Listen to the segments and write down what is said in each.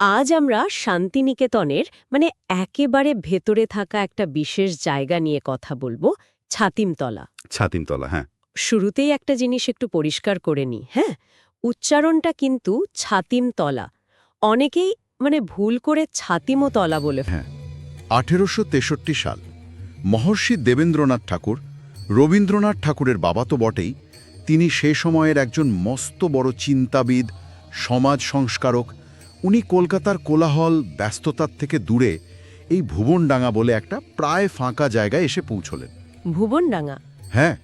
আজ আমরা শান্তিনিকেতনের মানে একেবারে ভেতরে থাকা একটা বিশেষ জায়গা নিয়ে কথা বলব ছাতিমতলা। ছাতিমতলা হ্যাঁ। শুরুতেই একটা জিনিস একটু পরিষ্কার করে নিই হ্যাঁ? উচ্চারণটা কিন্তু ছাতিমতলা। অনেকেই মানে ভুল করে ছাতিমতলা বলে হ্যাঁ। আঠেরোশো তেষট্টি সাল মহর্ষি দেবেন্দ্রনাথ ঠাকুর রবীন্দ্রনাথ ঠাকুরের বাবা তো বটেই তিনি সে সময়ের একজন মস্ত বড় চিন্তাবিদ সমাজ সংস্কারক উনি কলকাতার কোলাহল ব্যস্ততার থেকে দূরে এই ভুবনডাঙ্গা বলে একটা প্রায় ফাঁকা জায়গায় এসে পৌঁছলেন। ভুবনডাঙ্গা? হ্যাঁ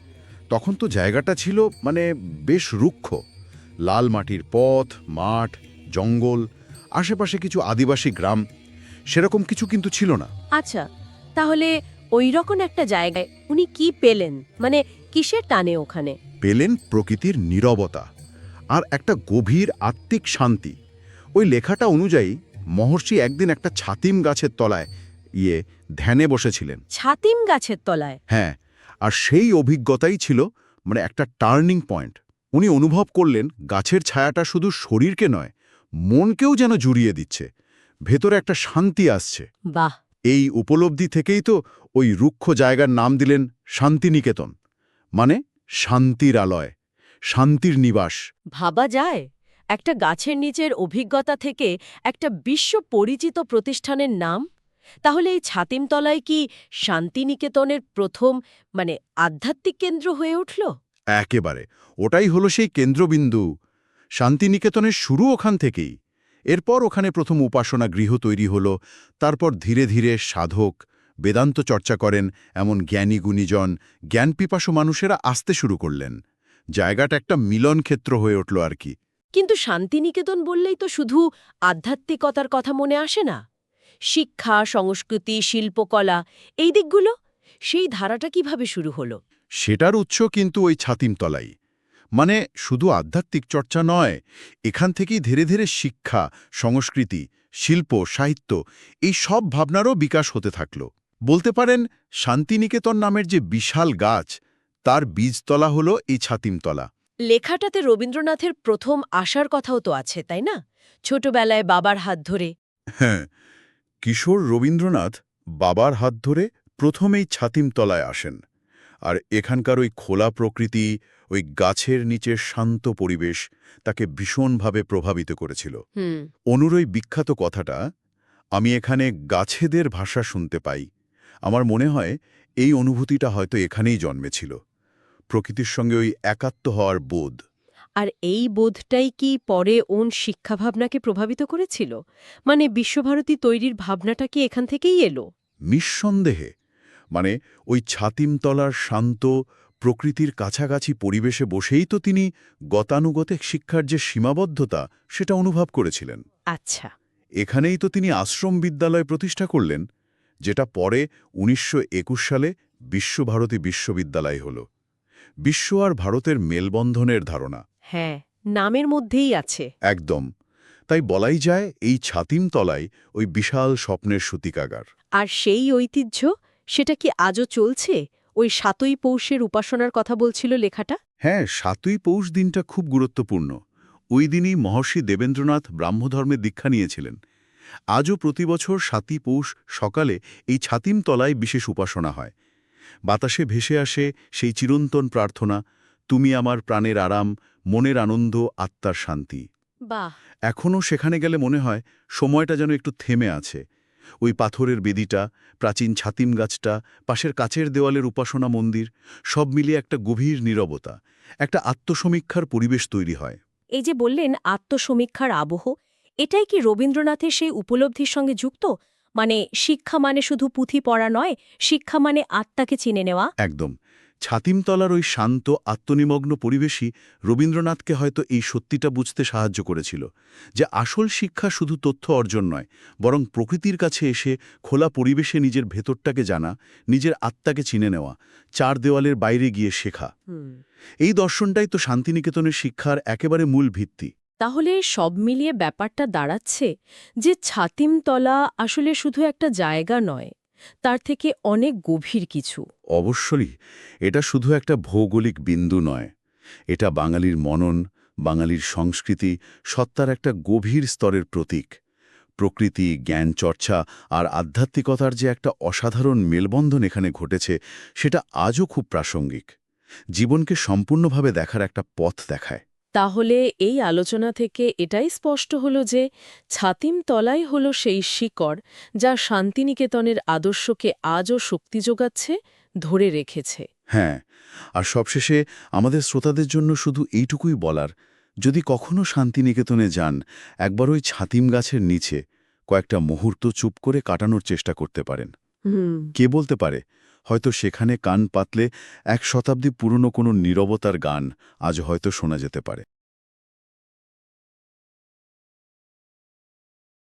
তখন তো জায়গাটা ছিল মানে বেশ রুক্ষ। লাল মাটির পথ মাঠ জঙ্গল আশেপাশে কিছু আদিবাসী গ্রাম সেরকম কিছু কিন্তু ছিল না। আচ্ছা তাহলে ওই রকম একটা জায়গায় উনি কি পেলেন? মানে কিসের টানে ওখানে? পেলেন প্রকৃতির নীরবতা আর একটা গভীর আত্মিক শান্তি। ওই লেখাটা অনুযায়ী মহর্ষি একদিন একটা ছাতিম গাছের তলায় ইয়ে ধ্যানে বসেছিলেন। ছাতিম গাছের তলায়? হ্যাঁ আর সেই অভিজ্ঞতাই ছিল মানে একটা টার্নিং পয়েন্ট। উনি অনুভব করলেন গাছের ছায়াটা শুধু শরীরকে নয় মনকেও যেন জুড়িয়ে দিচ্ছে। ভেতরে একটা শান্তি আসছে। বাহ! এই উপলব্ধি থেকেই তো ওই রুক্ষ জায়গার নাম দিলেন শান্তিনিকেতন। মানে শান্তির আলয় শান্তির নিবাস। ভাবা যায়। একটা গাছের নিচের অভিজ্ঞতা থেকে একটা বিশ্ব পরিচিত প্রতিষ্ঠানের নাম? তাহলে এই ছাতিমতলায় কি শান্তিনিকেতনের প্রথম মানে আধ্যাত্মিক কেন্দ্র হয়ে উঠল? একেবারে। ওটাই হলো সেই কেন্দ্রবিন্দু। শান্তিনিকেতনের শুরু ওখান থেকেই। এরপর ওখানে প্রথম উপাসনা গৃহ তৈরি হলো। তারপর ধীরে ধীরে সাধক, বেদান্ত চর্চা করেন এমন জ্ঞানী গুণীজন, জ্ঞানপিপাসু মানুষেরা আসতে শুরু করলেন। জায়গাটা একটা মিলন ক্ষেত্র হয়ে উঠল আর কি। কিন্তু শান্তিনিকেতন বললেই তো শুধু আধ্যাত্মিকতার কথা মনে আসে না। শিক্ষা, সংস্কৃতি, শিল্পকলা, এই দিকগুলো, সেই ধারাটা কীভাবে শুরু হলো? সেটার উৎস কিন্তু ওই ছাতিমতলাই। মানে শুধু আধ্যাত্মিক চর্চা নয়, এখান থেকেই ধীরে ধীরে শিক্ষা, সংস্কৃতি, শিল্প, সাহিত্য, এই সব ভাবনারও বিকাশ হতে থাকল। বলতে পারেন, শান্তিনিকেতন নামের যে বিশাল গাছ, তার বীজতলা হল এই ছাতিমতলা। লেখাটাতে রবীন্দ্রনাথের প্রথম আসার কথাও তো আছে তাই না? ছোটবেলায় বাবার হাত ধরে। হ্যাঁ কিশোর রবীন্দ্রনাথ বাবার হাত ধরে প্রথমেই ছাতিমতলায় আসেন আর এখানকার ওই খোলা প্রকৃতি ওই গাছের নিচে শান্ত পরিবেশ তাকে ভীষণভাবে প্রভাবিত করেছিল। হুম। অনুর ওই বিখ্যাত কথাটা আমি এখানে গাছেদের ভাষা শুনতে পাই। আমার মনে হয় এই অনুভূতিটা হয়তো এখানেই জন্মেছিল। প্রকৃতির সঙ্গে ওই একাত্ম হওয়ার বোধ। আর এই বোধটাই কি পরে ওন শিক্ষাভাবনাকে প্রভাবিত করেছিল? মানে বিশ্বভারতী তৈরির ভাবনাটা কি এখান থেকেই এলো? নিঃসন্দেহে। মানে ওই ছাতিমতলার শান্ত প্রকৃতির কাছাকাছি পরিবেশে বসেই তো তিনি গতানুগতিক শিক্ষার যে সীমাবদ্ধতা সেটা অনুভব করেছিলেন। আচ্ছা। এখানেই তো তিনি আশ্রম বিদ্যালয় প্রতিষ্ঠা করলেন যেটা পরে উনিশশো একুশ সালে বিশ্বভারতী বিশ্ববিদ্যালয় হল। বিশ্ব আর ভারতের মেলবন্ধনের ধারণা। হ্যাঁ নামের মধ্যেই আছে। একদম। তাই বলাই যায় এই ছাতিমতলায় ওই বিশাল স্বপ্নের সূতিকাগার। আর সেই ঐতিহ্য সেটা কি আজও চলছে? ওই সাতই পৌষের উপাসনার কথা বলছিল লেখাটা? হ্যাঁ সাতই পৌষ দিনটা খুব গুরুত্বপূর্ণ। ওই দিনই মহর্ষি দেবেন্দ্রনাথ ব্রাহ্মধর্মে দীক্ষা নিয়েছিলেন। আজও প্রতিবছর সাতই পৌষ সকালে এই ছাতিমতলায় বিশেষ উপাসনা হয়। বাতাসে ভেসে আসে সেই চিরন্তন প্রার্থনা তুমি আমার প্রাণের আরাম মনের আনন্দ আত্মার শান্তি। বাহ! এখনও সেখানে গেলে মনে হয় সময়টা যেন একটু থেমে আছে। ওই পাথরের বেদিটা প্রাচীন ছাতিম গাছটা পাশের কাচের দেওয়ালের উপাসনা মন্দির সব মিলিয়ে একটা গভীর নীরবতা একটা আত্মসমীক্ষার পরিবেশ তৈরি হয়। এই যে বললেন আত্মসমীক্ষার আবহ এটাই কি রবীন্দ্রনাথের সেই উপলব্ধির সঙ্গে যুক্ত? মানে শিক্ষা মানে শুধু পুঁথি পড়া নয় শিক্ষা মানে আত্মাকে চিনে নেওয়া। একদম। ছাতিমতলার ওই শান্ত আত্মনিমগ্ন পরিবেশই রবীন্দ্রনাথকে হয়তো এই সত্যিটা বুঝতে সাহায্য করেছিল যে আসল শিক্ষা শুধু তথ্য অর্জন নয় বরং প্রকৃতির কাছে এসে খোলা পরিবেশে নিজের ভেতরটাকে জানা নিজের আত্মাকে চিনে নেওয়া চার দেওয়ালের বাইরে গিয়ে শেখা। এই দর্শনটাই তো শান্তিনিকেতনের শিক্ষার একেবারে মূল ভিত্তি। তাহলে সব মিলিয়ে ব্যাপারটা দাঁড়াচ্ছে যে ছাতিমতলা আসলে শুধু একটা জায়গা নয়, তার থেকে অনেক গভীর কিছু। অবশ্যই, এটা শুধু একটা ভৌগোলিক বিন্দু নয়। এটা বাঙালির মনন, বাঙালির সংস্কৃতি, সত্তার একটা গভীর স্তরের প্রতীক। প্রকৃতি, জ্ঞান চর্চা আর আধ্যাত্মিকতার যে একটা অসাধারণ মেলবন্ধন এখানে ঘটেছে, সেটা আজও খুব প্রাসঙ্গিক। জীবনকে সম্পূর্ণভাবে দেখার একটা পথ দেখায়। তাহলে এই আলোচনা থেকে এটাই স্পষ্ট হলো যে ছাতিম তলাই হলো সেই শিকড় যা শান্তিনিকেতনের আদর্শকে আজও শক্তি যোগাচ্ছে ধরে রেখেছে। হ্যাঁ আর সবশেষে আমাদের শ্রোতাদের জন্য শুধু এইটুকুই বলার যদি কখনো শান্তিনিকেতনে যান একবার ওই ছাতিম গাছের নিচে কয়েকটা মুহূর্ত চুপ করে কাটানোর চেষ্টা করতে পারেন। কে বলতে পারে? হয়তো সেখানে কান পাতলে এক শতাব্দী পুরনো কোনো নীরবতার গান আজ হয়তো শোনা যেতে পারে।